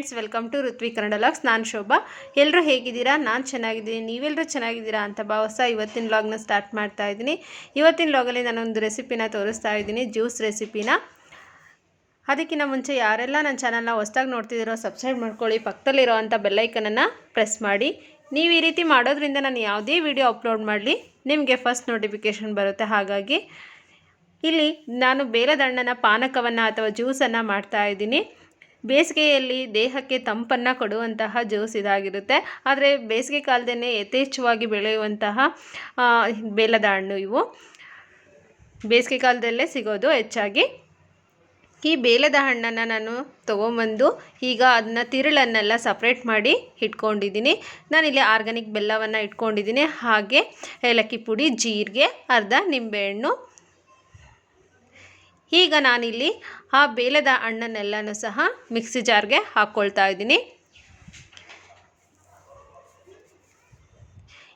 Friends, welcome to Ruthvi Kannada logs. ನಾನು ಶೋಭಾ. ಎಲ್ಲರೂ ಹೇಗಿದ್ದೀರಾ? ನಾನು ಚೆನ್ನಾಗಿದ್ದೀನಿ. ನೀವೆಲ್ಲರೂ ಚೆನ್ನಾಗಿದ್ದೀರಾ ಅಂತ ಭಾವಿಸ್ತಾ ಇವತ್ತಿನ ಲಾಗ್ನ ಸ್ಟಾರ್ಟ್ ಮಾಡ್ತಾ ಇದ್ದೀನಿ. ಇವತ್ತಿನ ಲಾಗಲ್ಲಿ ನಾನೊಂದು ರೆಸಿಪಿನ ತೋರಿಸ್ತಾ ಇದ್ದೀನಿ, ಜ್ಯೂಸ್ ರೆಸಿಪಿನ. ಅದಕ್ಕಿಂತ ಮುಂಚೆ ಯಾರೆಲ್ಲ ನನ್ನ ಚಾನಲ್ನ ಹೊಸ್ದಾಗಿ ನೋಡ್ತಿದ್ದೀರೋ ಸಬ್ಸ್ಕ್ರೈಬ್ ಮಾಡ್ಕೊಳ್ಳಿ, ಪಕ್ಕದಲ್ಲಿರೋ ಅಂಥ ಬೆಲ್ಲೈಕನನ್ನು ಪ್ರೆಸ್ ಮಾಡಿ. ನೀವು ಈ ರೀತಿ ಮಾಡೋದ್ರಿಂದ ನಾನು ಯಾವುದೇ ವಿಡಿಯೋ ಅಪ್ಲೋಡ್ ಮಾಡಲಿ, ನಿಮಗೆ ಫಸ್ಟ್ ನೋಟಿಫಿಕೇಷನ್ ಬರುತ್ತೆ. ಹಾಗಾಗಿ ಇಲ್ಲಿ ನಾನು ಬೇಲದಣ್ಣನ ಪಾನಕವನ್ನು ಅಥವಾ ಜ್ಯೂಸನ್ನು ಮಾಡ್ತಾ ಇದ್ದೀನಿ. ಬೇಸಿಗೆಯಲ್ಲಿ ದೇಹಕ್ಕೆ ತಂಪನ್ನು ಕೊಡುವಂತಹ ಜ್ಯೂಸ್ ಇದಾಗಿರುತ್ತೆ. ಆದರೆ ಬೇಸಿಗೆ ಕಾಲದಲ್ಲೇ ಯಥೇಚ್ಛವಾಗಿ ಬೆಳೆಯುವಂತಹ ಬೇಲದ ಹಣ್ಣು ಇವು. ಬೇಸಿಗೆ ಕಾಲದಲ್ಲೇ ಸಿಗೋದು ಹೆಚ್ಚಾಗಿ. ಈ ಬೇಲದ ಹಣ್ಣನ್ನು ನಾನು ತೊಗೊಂಬಂದು ಈಗ ಅದನ್ನ ತಿರುಳನ್ನೆಲ್ಲ ಸಪ್ರೇಟ್ ಮಾಡಿ ಇಟ್ಕೊಂಡಿದ್ದೀನಿ. ನಾನಿಲ್ಲಿ ಆರ್ಗ್ಯಾನಿಕ್ ಬೆಲ್ಲವನ್ನು ಇಟ್ಕೊಂಡಿದ್ದೀನಿ. ಹಾಗೆ ಏಲಕ್ಕಿ ಪುಡಿ, ಜೀರಿಗೆ, ಅರ್ಧ ನಿಂಬೆಹಣ್ಣು ಈಗ ನಾನಿಲ್ಲಿ ಆ ಬೇಲದ ಹಣ್ಣನ್ನೆಲ್ಲನೂ ಸಹ ಮಿಕ್ಸಿ ಜಾರ್ಗೆ ಹಾಕ್ಕೊಳ್ತಾ ಇದ್ದೀನಿ.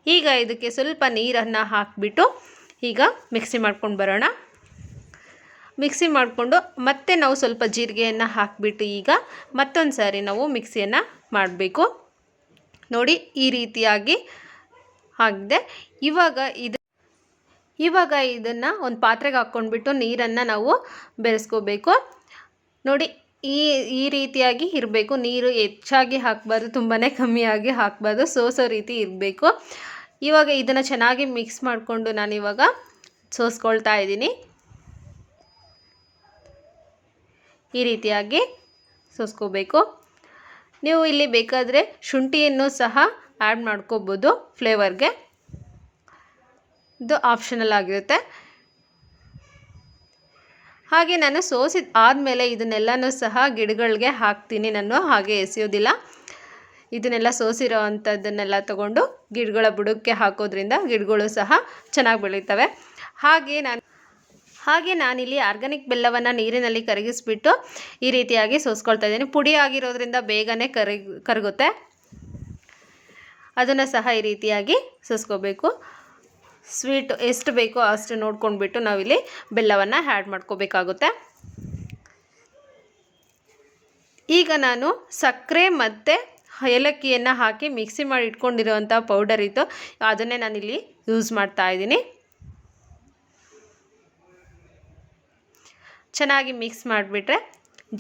ಈಗ ಇದಕ್ಕೆ ಸ್ವಲ್ಪ ನೀರನ್ನು ಹಾಕಿಬಿಟ್ಟು ಈಗ ಮಿಕ್ಸಿ ಮಾಡ್ಕೊಂಡು ಬರೋಣ. ಮಿಕ್ಸಿ ಮಾಡಿಕೊಂಡು ಮತ್ತೆ ನಾವು ಸ್ವಲ್ಪ ಜೀರಿಗೆಯನ್ನು ಹಾಕಿಬಿಟ್ಟು ಈಗ ಮತ್ತೊಂದು ಸಾರಿ ನಾವು ಮಿಕ್ಸಿಯನ್ನು ಮಾಡಬೇಕು. ನೋಡಿ ಈ ರೀತಿಯಾಗಿ ಆಗಿದೆ. ಇವಾಗ ಇದು ಇವಾಗ ಇದನ್ನು ಒಂದು ಪಾತ್ರೆಗೆ ಹಾಕ್ಕೊಂಡ್ಬಿಟ್ಟು ನೀರನ್ನು ನಾವು ಬೆರೆಸ್ಕೋಬೇಕು. ನೋಡಿ, ಈ ಈ ರೀತಿಯಾಗಿ ಇರಬೇಕು. ನೀರು ಹೆಚ್ಚಾಗಿ ಹಾಕಬಾರ್ದು ತುಂಬಾ ಕಮ್ಮಿಯಾಗಿ ಹಾಕಬಾರ್ದು. ಸೋಸೋ ರೀತಿ ಇರಬೇಕು. ಇವಾಗ ಇದನ್ನು ಚೆನ್ನಾಗಿ ಮಿಕ್ಸ್ ಮಾಡಿಕೊಂಡು ನಾನಿವಾಗ ಸೋಸ್ಕೊಳ್ತಾ ಇದ್ದೀನಿ. ಈ ರೀತಿಯಾಗಿ ಸೋಸ್ಕೋಬೇಕು. ನೀವು ಇಲ್ಲಿ ಬೇಕಾದರೆ ಶುಂಠಿಯನ್ನು ಸಹ ಆ್ಯಡ್ ಮಾಡ್ಕೋಬೋದು ಫ್ಲೇವರ್ಗೆ. ಇದು ಆಪ್ಷನಲ್ ಆಗಿರುತ್ತೆ. ಹಾಗೆ ನಾನು ಸೋಸಿದ ಆದಮೇಲೆ ಇದನ್ನೆಲ್ಲನೂ ಸಹ ಗಿಡಗಳಿಗೆ ಹಾಕ್ತೀನಿ. ನಾನು ಹಾಗೆ ಎಸೆಯೋದಿಲ್ಲ. ಇದನ್ನೆಲ್ಲ ಸೋಸಿರೋ ಅಂಥದ್ದನ್ನೆಲ್ಲ ತೊಗೊಂಡು ಗಿಡಗಳ ಬುಡಕ್ಕೆ ಹಾಕೋದ್ರಿಂದ ಗಿಡಗಳು ಸಹ ಚೆನ್ನಾಗಿ ಬೆಳೀತವೆ. ಹಾಗೆ ನಾನು, ಹಾಗೆ ನಾನಿಲ್ಲಿ ಆರ್ಗ್ಯಾನಿಕ್ ಬೆಲ್ಲವನ್ನು ನೀರಿನಲ್ಲಿ ಕರಗಿಸ್ಬಿಟ್ಟು ಈ ರೀತಿಯಾಗಿ ಸೋಸ್ಕೊಳ್ತಾ ಇದ್ದೀನಿ. ಪುಡಿ ಆಗಿರೋದ್ರಿಂದ ಬೇಗನೆ ಕರಗಿ, ಕರಗುತ್ತೆ. ಅದನ್ನು ಸಹ ಈ ರೀತಿಯಾಗಿ ಸೋಸ್ಕೋಬೇಕು. ಸ್ವೀಟ್ ಎಷ್ಟು ಬೇಕೋ ಅಷ್ಟು ನೋಡ್ಕೊಂಡ್ಬಿಟ್ಟು ನಾವಿಲ್ಲಿ ಬೆಲ್ಲವನ್ನು ಆ್ಯಡ್ ಮಾಡ್ಕೋಬೇಕಾಗುತ್ತೆ. ಈಗ ನಾನು ಸಕ್ಕರೆ ಮತ್ತು ಏಲಕ್ಕಿಯನ್ನು ಹಾಕಿ ಮಿಕ್ಸಿ ಮಾಡಿ ಇಟ್ಕೊಂಡಿರುವಂಥ ಪೌಡರ್ ಇತ್ತು. ಅದನ್ನೇ ನಾನಿಲ್ಲಿ ಯೂಸ್ ಮಾಡ್ತಾ ಇದ್ದೀನಿ. ಚೆನ್ನಾಗಿ ಮಿಕ್ಸ್ ಮಾಡಿಬಿಟ್ರೆ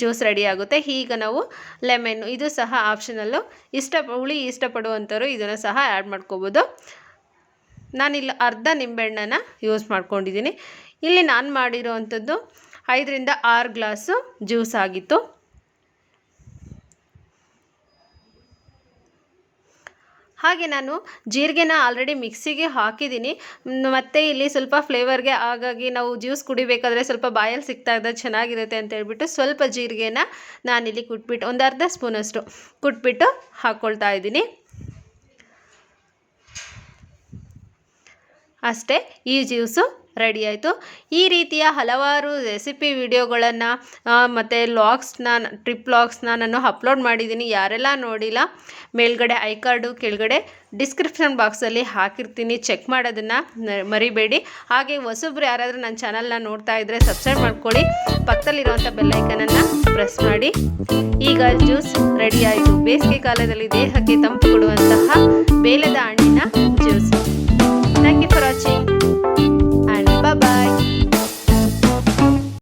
ಜ್ಯೂಸ್ ರೆಡಿ ಆಗುತ್ತೆ. ಈಗ ನಾವು ಲೆಮೆನ್ ಇದು ಸಹ ಆಪ್ಷನಲ್ಲು. ಇಷ್ಟ ಹುಳಿ ಇಷ್ಟಪಡುವಂಥವ್ರು ಇದನ್ನು ಸಹ ಆ್ಯಡ್ ಮಾಡ್ಕೋಬೋದು. ನಾನಿಲ್ಲಿ ಅರ್ಧ ನಿಂಬೆಹಣ್ಣನ್ನು ಯೂಸ್ ಮಾಡ್ಕೊಂಡಿದ್ದೀನಿ. ಇಲ್ಲಿ ನಾನು ಮಾಡಿರೋ ಅಂಥದ್ದು ಐದರಿಂದ ಆರು ಗ್ಲಾಸು ಜ್ಯೂಸ್ ಆಗಿತ್ತು. ಹಾಗೆ ನಾನು ಜೀರಿಗೆನ ಆಲ್ರೆಡಿ ಮಿಕ್ಸಿಗೆ ಹಾಕಿದ್ದೀನಿ. ಮತ್ತು ಇಲ್ಲಿ ಸ್ವಲ್ಪ ಫ್ಲೇವರ್ಗೆ ಹಾಗಾಗಿ ನಾವು ಜ್ಯೂಸ್ ಕುಡಿಬೇಕಾದ್ರೆ ಸ್ವಲ್ಪ ಬಾಯಲ್ಲಿ ಸಿಗ್ತಾ ಇದ್ದ ಚೆನ್ನಾಗಿರುತ್ತೆ ಅಂತ ಹೇಳ್ಬಿಟ್ಟು ಸ್ವಲ್ಪ ಜೀರಿಗೆನ ನಾನಿಲ್ಲಿ ಕುಟ್ಬಿಟ್ಟು ಒಂದು ಅರ್ಧ ಸ್ಪೂನಷ್ಟು ಕುಟ್ಬಿಟ್ಟು ಹಾಕ್ಕೊಳ್ತಾ ಇದ್ದೀನಿ. ಅಷ್ಟೇ ಈ ಜ್ಯೂಸು ರೆಡಿ ಆಯಿತು. ಈ ರೀತಿಯ ಹಲವಾರು ರೆಸಿಪಿ ವಿಡಿಯೋಗಳನ್ನು ಮತ್ತು ಲಾಗ್ಸ್ನ, ಟ್ರಿಪ್ ಲಾಗ್ಸ್ನ ನಾನು ಅಪ್ಲೋಡ್ ಮಾಡಿದ್ದೀನಿ. ಯಾರೆಲ್ಲ ನೋಡಿಲ್ಲ, ಮೇಲ್ಗಡೆ ಐ ಕಾರ್ಡು ಕೆಳಗಡೆ ಡಿಸ್ಕ್ರಿಪ್ಷನ್ ಬಾಕ್ಸಲ್ಲಿ ಹಾಕಿರ್ತೀನಿ. ಚೆಕ್ ಮಾಡೋದನ್ನು ಮರಿಬೇಡಿ. ಹಾಗೆ ಹೊಸಬ್ರು ಯಾರಾದರೂ ನನ್ನ ಚಾನಲ್ನ ನೋಡ್ತಾ ಇದ್ದರೆ ಸಬ್ಸ್ಕ್ರೈಬ್ ಮಾಡ್ಕೊಳ್ಳಿ. ಪಕ್ಕದಲ್ಲಿರುವಂಥ ಬೆಲ್ಲೈಕನನ್ನು ಪ್ರೆಸ್ ಮಾಡಿ. ಈಗ ಜ್ಯೂಸ್ ರೆಡಿ ಆಯಿತು. ಬೇಸಿಗೆ ಕಾಲದಲ್ಲಿ ದೇಹಕ್ಕೆ ತಂಪು ಕೊಡುವಂತಹ ಬೇಲದ